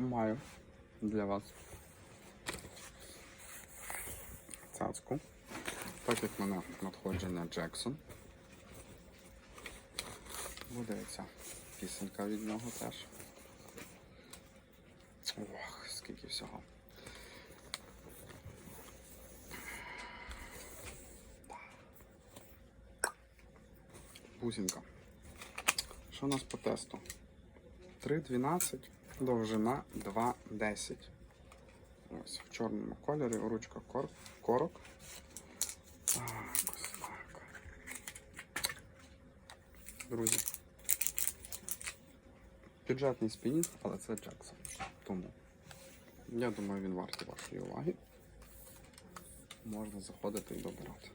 маю для вас цацку. Так як мене надходження Джексон. Буде ця пісенька від нього теж. Ох, скільки всього. Бусинка. Що у нас по тесту? 3,12, довжина 2,10. Ось в чорному кольорі, ручка кор корок. Так. Друзі. Бюджетний спінінг, але це Джексон. Тому я думаю, він вартий вашої уваги. Можна заходити і добирати.